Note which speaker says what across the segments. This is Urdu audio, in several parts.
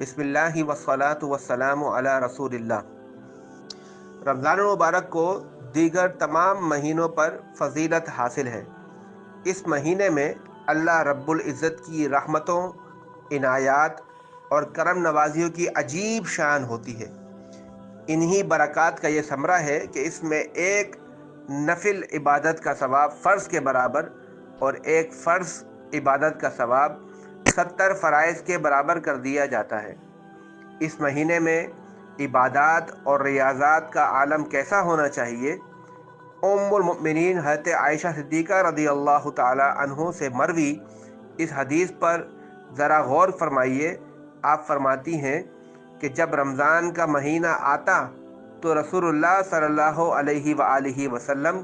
Speaker 1: بسم اللہ وسلاۃ وسلام علی رسول اللہ۔ رمضان المبارک کو دیگر تمام مہینوں پر فضیلت حاصل ہے۔ اس مہینے میں اللہ رب العزت کی رحمتوں، عنایات اور کرم نوازیوں کی عجیب شان ہوتی ہے۔ انہی برکات کا یہ ثمرہ ہے کہ اس میں ایک نفل عبادت کا ثواب فرض کے برابر اور ایک فرض عبادت کا ثواب ستر فرائض کے برابر کر دیا جاتا ہے۔ اس مہینے میں عبادات اور ریاضات کا عالم کیسا ہونا چاہیے؟ ام المؤمنین حضرت عائشہ صدیقہ رضی اللہ تعالی عنہ سے مروی اس حدیث پر ذرا غور فرمائیے۔ آپ فرماتی ہیں کہ جب رمضان کا مہینہ آتا تو رسول اللہ صلی اللہ علیہ وآلہ وسلم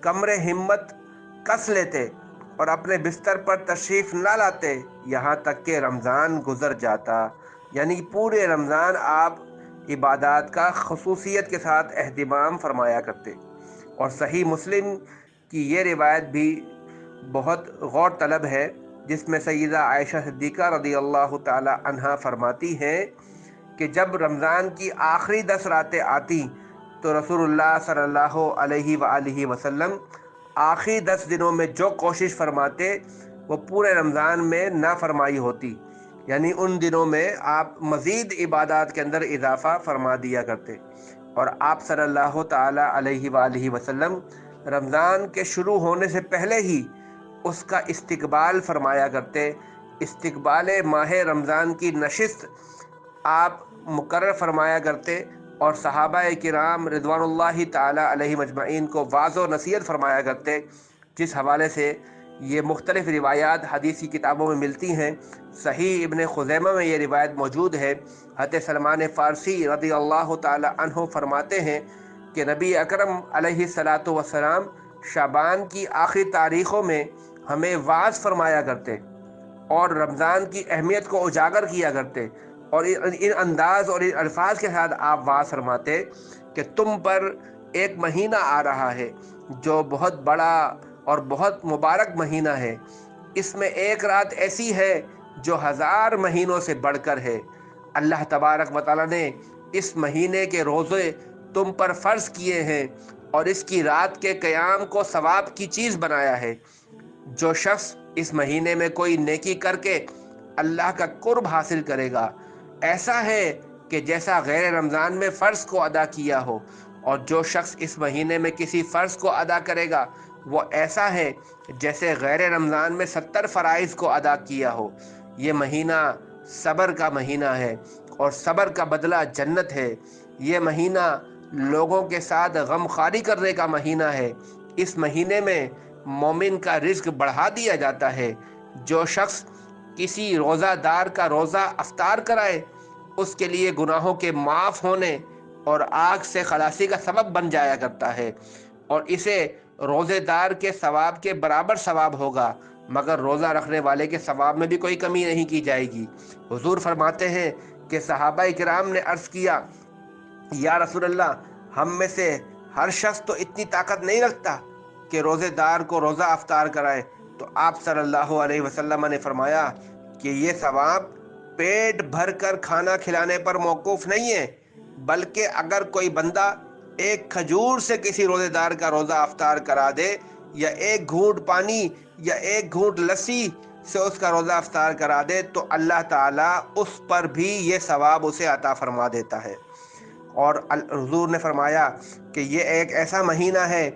Speaker 1: کمر ہمت کس لیتے اور اپنے بستر پر تشریف نہ لاتے، یہاں تک کہ رمضان گزر جاتا۔ یعنی پورے رمضان آپ عبادات کا خصوصیت کے ساتھ اہتمام فرمایا کرتے۔ اور صحیح مسلم کی یہ روایت بھی بہت غور طلب ہے، جس میں سیدہ عائشہ صدیقہ رضی اللہ تعالی عنہ فرماتی ہیں کہ جب رمضان کی آخری دس راتیں آتی تو رسول اللہ صلی اللہ علیہ وآلہ وسلم آخری دس دنوں میں جو کوشش فرماتے، وہ پورے رمضان میں نہ فرمائی ہوتی۔ یعنی ان دنوں میں آپ مزید عبادات کے اندر اضافہ فرما دیا کرتے۔ اور آپ صلی اللہ تعالی علیہ وآلہ وسلم رمضان کے شروع ہونے سے پہلے ہی اس کا استقبال فرمایا کرتے۔ استقبال ماہ رمضان کی نشست آپ مقرر فرمایا کرتے۔ اور صحابہ کرام رضوان اللہ تعالی علیہ مجمعین کو واضح و نصیحت فرمایا کرتے، جس حوالے سے یہ مختلف روایات حدیثی کتابوں میں ملتی ہیں۔ صحیح ابن خزیمہ میں یہ روایت موجود ہے۔ حت سلمان فارسی رضی اللہ تعالی عنہ فرماتے ہیں کہ نبی اکرم علیہ صلاۃ وسلام شابان کی آخری تاریخوں میں ہمیں واض فرمایا کرتے اور رمضان کی اہمیت کو اجاگر کیا کرتے۔ اور ان انداز اور ان الفاظ کے ساتھ آپ واضح فرماتے کہ تم پر ایک مہینہ آ رہا ہے جو بہت بڑا اور بہت مبارک مہینہ ہے۔ اس میں ایک رات ایسی ہے جو ہزار مہینوں سے بڑھ کر ہے۔ اللہ تبارک و تعالیٰ نے اس مہینے کے روزے تم پر فرض کیے ہیں اور اس کی رات کے قیام کو ثواب کی چیز بنایا ہے۔ جو شخص اس مہینے میں کوئی نیکی کر کے اللہ کا قرب حاصل کرے گا ایسا ہے کہ جیسا غیر رمضان میں فرض کو ادا کیا ہو، اور جو شخص اس مہینے میں کسی فرض کو ادا کرے گا، وہ ایسا ہے جیسے غیر رمضان میں ستر فرائض کو ادا کیا ہو۔ یہ مہینہ صبر کا مہینہ ہے، اور صبر کا بدلہ جنت ہے۔ یہ مہینہ لوگوں کے ساتھ غم خاری کرنے کا مہینہ ہے۔ اس مہینے میں مومن کا رزق بڑھا دیا جاتا ہے۔ جو شخص کسی روزہ دار کا روزہ افطار کرائے اس کے لیے گناہوں کے معاف ہونے اور آگ سے خلاصی کا سبب بن جایا کرتا ہے اور اسے روزے دار کے ثواب کے برابر ثواب ہوگا، مگر روزہ رکھنے والے کے ثواب میں بھی کوئی کمی نہیں کی جائے گی۔ حضور فرماتے ہیں کہ صحابہ اکرام نے عرض کیا، یا رسول اللہ، ہم میں سے ہر شخص تو اتنی طاقت نہیں رکھتا کہ روزے دار کو روزہ افطار کرائے۔ تو آپ صلی اللہ علیہ وسلم نے فرمایا کہ یہ ثواب پیٹ بھر کر کھانا کھلانے پر موقف نہیں ہے بلکہ اگر کوئی بندہ ایک کھجور سے کسی روزے دار کا روزہ افطار کرا دے، یا ایک گھونٹ پانی، یا ایک گھونٹ لسی سے اس کا روزہ افطار کرا دے، تو اللہ تعالیٰ اس پر بھی یہ ثواب اسے عطا فرما دیتا ہے۔ اور حضور نے فرمایا کہ یہ ایک ایسا مہینہ ہے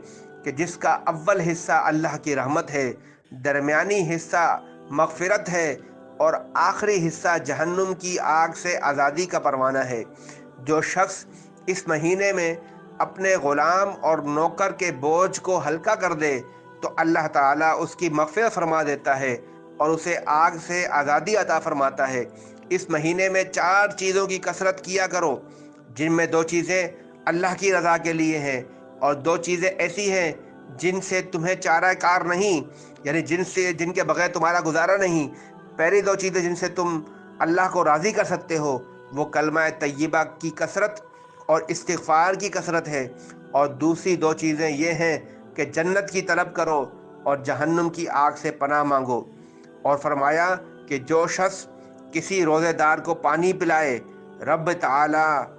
Speaker 1: کہ جس کا اول حصہ اللہ کی رحمت ہے، درمیانی حصہ مغفرت ہے اور آخری حصہ جہنم کی آگ سے آزادی کا پروانہ ہے۔ جو شخص اس مہینے میں اپنے غلام اور نوکر کے بوجھ کو ہلکا کر دے، تو اللہ تعالیٰ اس کی مغفرت فرما دیتا ہے اور اسے آگ سے آزادی عطا فرماتا ہے۔ اس مہینے میں چار چیزوں کی کثرت کیا کرو، جن میں دو چیزیں اللہ کی رضا کے لیے ہیں اور دو چیزیں ایسی ہیں جن سے تمہیں چارہ کار نہیں یعنی جن سے، جن کے بغیر تمہارا گزارا نہیں۔ پہلی دو چیزیں جن سے تم اللہ کو راضی کر سکتے ہو، وہ کلمہ طیبہ کی کثرت اور استغفار کی کثرت ہے اور دوسری دو چیزیں یہ ہیں کہ جنت کی طلب کرو اور جہنم کی آگ سے پناہ مانگو۔ اور فرمایا کہ جو شخص کسی روزے دار کو پانی پلائے، رب تعالی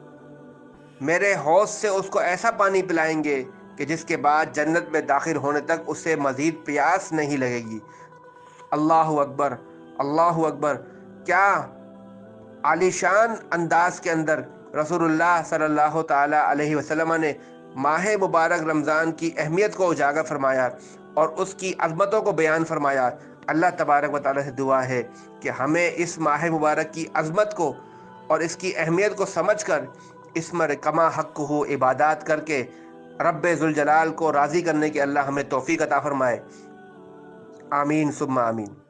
Speaker 1: میرے حوض سے اس کو ایسا پانی پلائیں گے کہ جس کے بعد جنت میں داخل ہونے تک اسے مزید پیاس نہیں لگے گی۔ اللہ اکبر۔ اللہ اکبر، کیا عالیشان انداز کے اندر رسول اللہ صلی اللہ تعالی علیہ وسلم نے ماہ مبارک رمضان کی اہمیت کو اجاگر فرمایا اور اس کی عظمتوں کو بیان فرمایا؟ اللہ تبارک و تعالی سے دعا ہے کہ ہمیں اس ماہ مبارک کی عظمت کو اور اس کی اہمیت کو سمجھ کر اس مر کما حق ہو عبادات کر کے رب ذوالجلال کو راضی کرنے کے اللہ ہمیں توفیق عطا فرمائے۔ آمین، ثم آمین۔